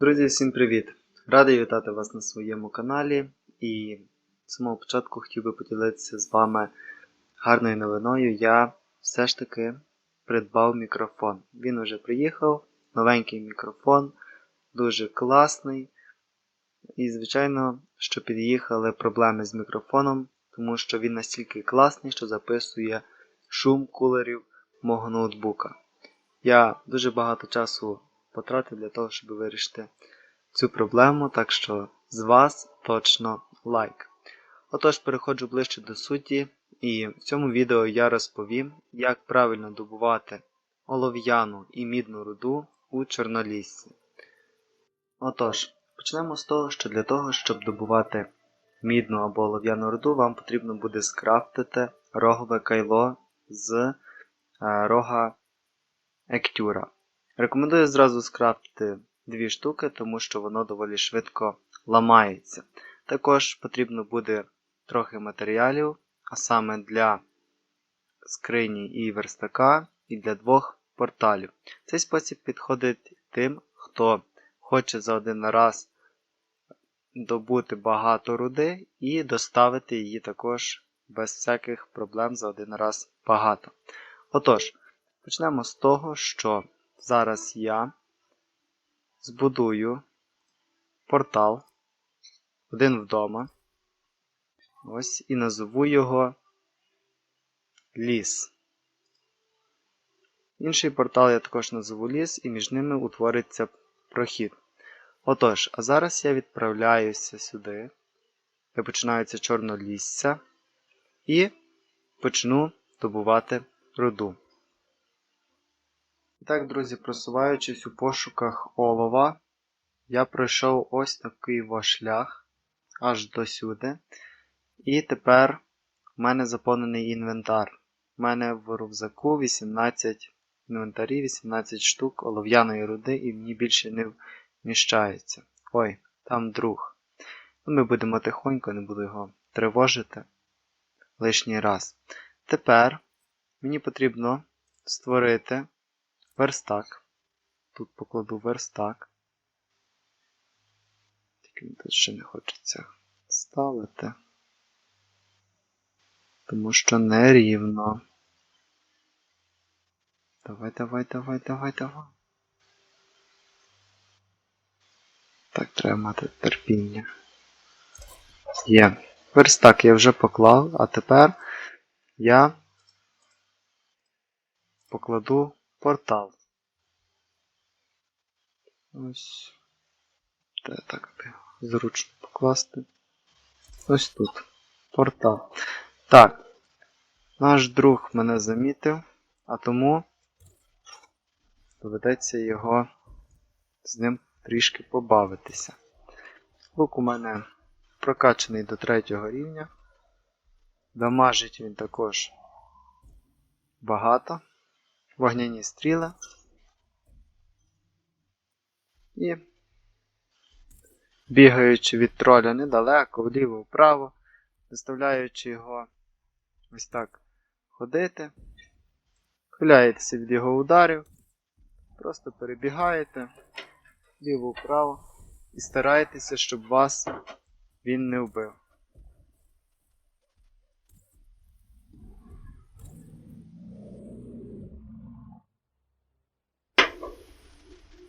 Друзі, всім привіт! Радий вітати вас на своєму каналі. І з самого початку хотів би поділитися з вами гарною новиною. Я все ж таки придбав мікрофон. Він вже приїхав, новенький мікрофон, дуже класний. І, звичайно, що під'їхали проблеми з мікрофоном, тому що він настільки класний, що записує шум кулерів мого ноутбука. Я дуже багато часу потратив для того, щоб вирішити цю проблему, так що з вас точно лайк. Отож, переходжу ближче до суті, і в цьому відео я розповім, як правильно добувати олов'яну і мідну руду у Чорноліссі. Отож, почнемо з того, що для того, щоб добувати мідну або олов'яну руду, вам потрібно буде скрафтити рогове кайло з е, рога Ектюра. Рекомендую зразу скрафтити дві штуки, тому що воно доволі швидко ламається. Також потрібно буде трохи матеріалів, а саме для скрині і верстака, і для двох порталів. Цей спосіб підходить тим, хто хоче за один раз добути багато руди і доставити її також без всяких проблем за один раз багато. Отож, почнемо з того, що зараз я збудую портал один вдома. Ось і назову його ліс. Інший портал я також назову ліс, і між ними утвориться прохід. Отож, а зараз я відправляюся сюди, де починається чорнолісся, і почну добувати руду. Так, друзі, просуваючись у пошуках олова, я пройшов ось такий ваш шлях аж до сюди. І тепер в мене заповнений інвентар. У мене в рюкзаку 18 інвентарів, 18 штук олов'яної руди, і мені більше не вміщається. Ой, там друг. Ну, Ми будемо тихонько, не буду його тривожити лишній раз. Тепер мені потрібно створити верстак. Тут покладу верстак. Тільки тут ще не хочеться ставити. Тому що нерівно. Давай, давай, давай, давай, давай. Так, треба мати терпіння. Є. Верстак я вже поклав, а тепер я покладу портал. Ось. Де так зручно покласти. Ось тут. Портал. Так. Наш друг мене замітив, а тому доведеться його з ним трішки побавитися. Лук у мене прокачаний до третього рівня. Дамажить він також багато вогняні стріли. І, бігаючи від троля недалеко, вліво-вправо, заставляючи його ось так ходити, хиляєтеся від його ударів, просто перебігаєте вліво-вправо і стараєтеся, щоб вас він не вбив.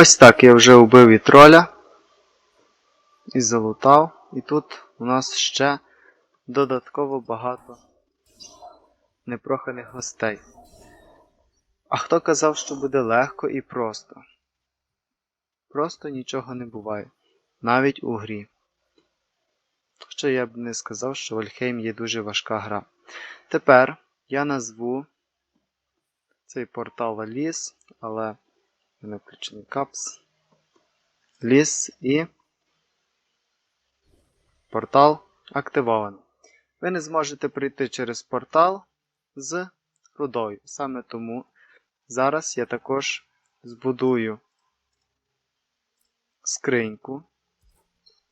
Ось так я вже вбив і троля. І залутав. І тут у нас ще додатково багато непроханих гостей. А хто казав, що буде легко і просто? Просто нічого не буває. Навіть у грі. Хоча я б не сказав, що Вальхейм є дуже важка гра. Тепер я назву цей портал Ліс, але не включений капс. Ліс і портал активований. Ви не зможете прийти через портал з рудою. Саме тому зараз я також збудую скриньку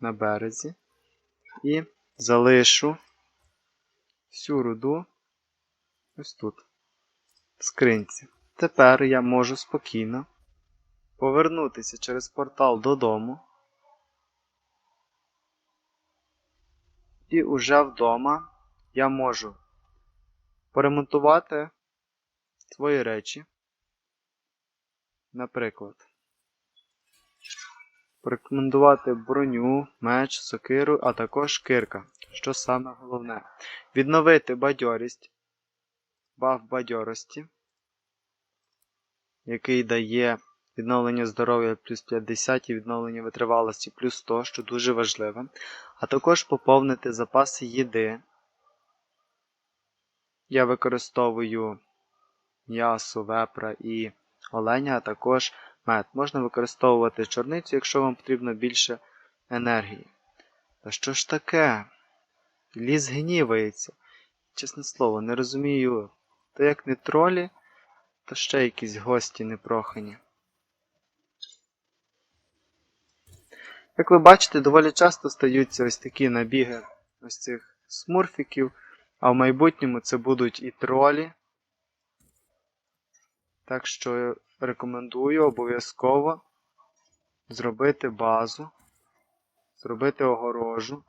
на березі і залишу всю руду ось тут, в скринці. Тепер я можу спокійно повернутися через портал додому. І уже вдома я можу поремонтувати свої речі. Наприклад, порекомендувати броню, меч, сокиру, а також кирка, що саме головне. Відновити бадьорість, баф бадьорості, який дає відновлення здоров'я плюс 50 і відновлення витривалості плюс 100, що дуже важливе. А також поповнити запаси їди. Я використовую м'ясо, вепра і оленя, а також мед. Можна використовувати чорницю, якщо вам потрібно більше енергії. Та що ж таке? Ліс гнівається. Чесне слово, не розумію. То як не тролі, то ще якісь гості непрохані. Як ви бачите, доволі часто стаються ось такі набіги ось цих смурфіків, а в майбутньому це будуть і тролі. Так що рекомендую обов'язково зробити базу, зробити огорожу,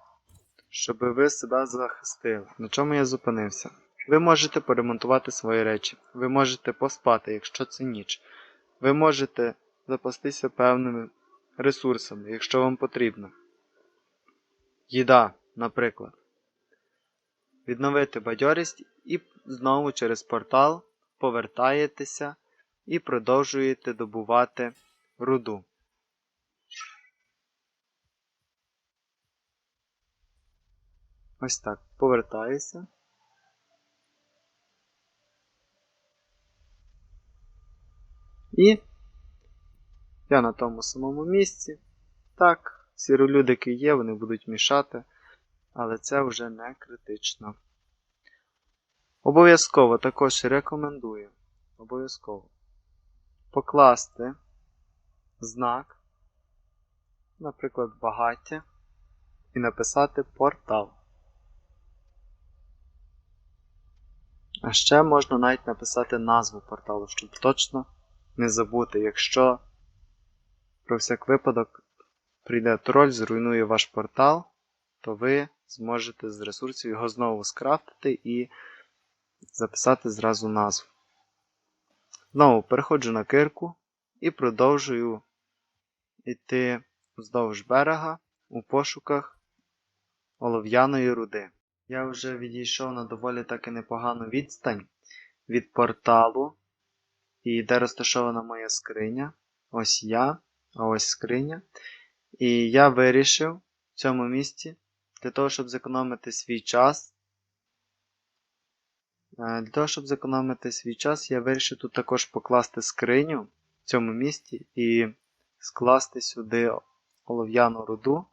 щоб ви себе захистили. На чому я зупинився? Ви можете поремонтувати свої речі, ви можете поспати, якщо це ніч. Ви можете запастися певними ресурсами, якщо вам потрібно. Їда, наприклад. Відновити бадьорість і знову через портал повертаєтеся і продовжуєте добувати руду. Ось так. Повертаюся. І я на тому самому місці. Так, сіролюдики є, вони будуть мішати, але це вже не критично. Обов'язково також рекомендую. Обов'язково покласти знак, наприклад, багаття, і написати портал. А ще можна навіть написати назву порталу, щоб точно не забути, якщо про всяк випадок прийде троль, зруйнує ваш портал, то ви зможете з ресурсів його знову скрафтити і записати зразу назву. Знову переходжу на кирку і продовжую йти вздовж берега у пошуках олов'яної руди. Я вже відійшов на доволі таки непогану відстань від порталу, і де розташована моя скриня. Ось я, ось скриня. І я вирішив в цьому місці для того, щоб зекономити свій час. Е, Для того, щоб зекономити свій час, я вирішив тут також покласти скриню в цьому місці і скласти сюди олов'яну руду,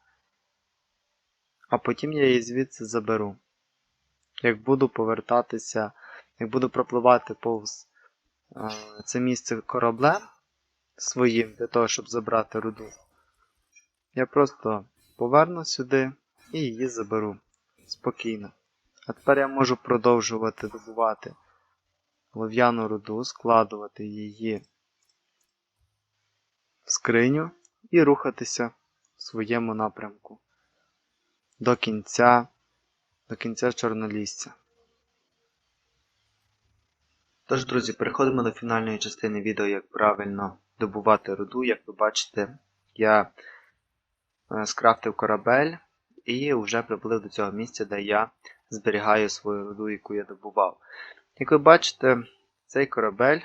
а потім я її звідси заберу. Як буду повертатися, як буду пропливати повз е, це місце кораблем своїм для того, щоб забрати руду, я просто поверну сюди і її заберу спокійно. А тепер я можу продовжувати добувати лов'яну руду, складувати її в скриню і рухатися в своєму напрямку до кінця, до кінця чорнолісця. Тож, друзі, переходимо до фінальної частини відео, як правильно добувати руду. Як ви бачите, я е, скрафтив корабель і вже приплив до цього місця, де я зберігаю свою руду, яку я добував. Як ви бачите, цей корабель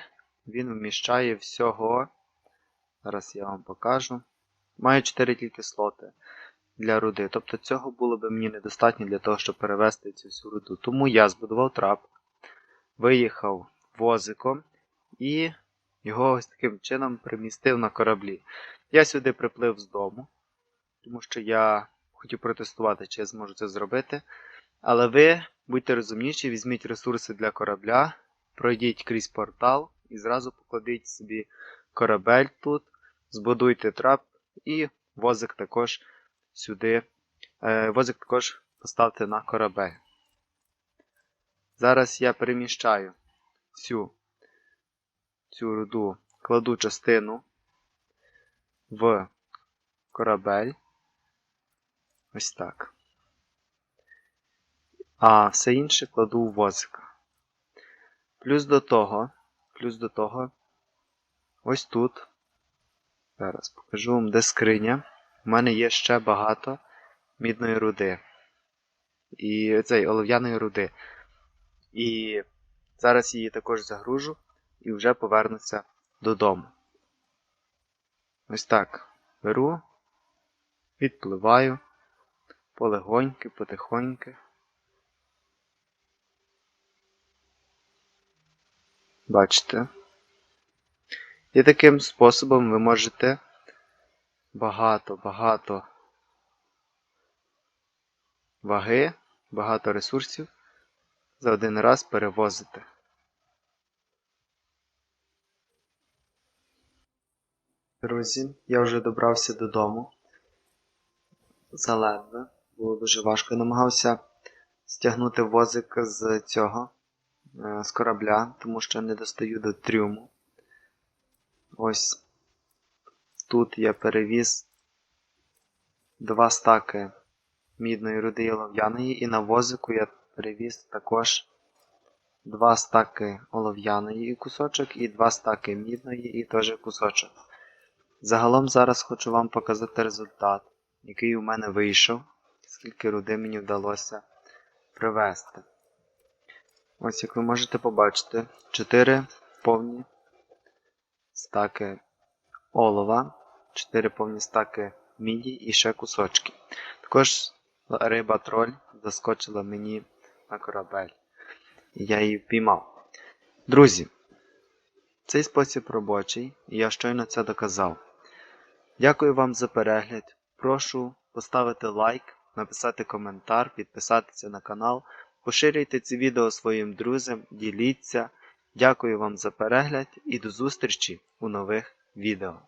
він вміщає всього. Зараз я вам покажу. Має 4 тільки слоти для руди. Тобто цього було б мені недостатньо для того, щоб перевезти цю всю руду. Тому я збудував трап, виїхав возиком і його ось таким чином примістив на кораблі. Я сюди приплив з дому, тому що я хотів протестувати, чи я зможу це зробити. Але ви будьте розумніші, візьміть ресурси для корабля, пройдіть крізь портал і зразу покладіть собі корабель тут, збудуйте трап і возик також сюди. Е, возик також поставте на корабель. Зараз я переміщаю цю, цю руду, кладу частину в корабель. Ось так. А все інше кладу у возика. Плюс до того, плюс до того, ось тут. Зараз покажу вам, де скриня. У мене є ще багато мідної руди. І цей олов'яної руди. І зараз її також загружу і вже повернуся додому. Ось так. Беру, відпливаю полегоньки, потихоньки. Бачите? І таким способом ви можете багато-багато ваги, багато ресурсів за один раз перевозити. Друзі, я вже добрався додому. Заледве. Було дуже важко. Я намагався стягнути возик з цього, е, з корабля, тому що не достаю до трюму. Ось тут я перевіз два стаки мідної руди і олов'яної, і на возику я перевіз також два стаки олов'яної і кусочок і два стаки мідної і теж кусочок. Загалом зараз хочу вам показати результат, який у мене вийшов, скільки руди мені вдалося привезти. Ось як ви можете побачити, 4 повні стаки олова, 4 повні стаки міді і ще кусочки. Також риба троль заскочила мені на корабель. Я її впіймав. Друзі, цей спосіб робочий, і я щойно це доказав. Дякую вам за перегляд. Прошу поставити лайк, написати коментар, підписатися на канал, поширюйте це відео своїм друзям, діліться. Дякую вам за перегляд і до зустрічі у нових відео.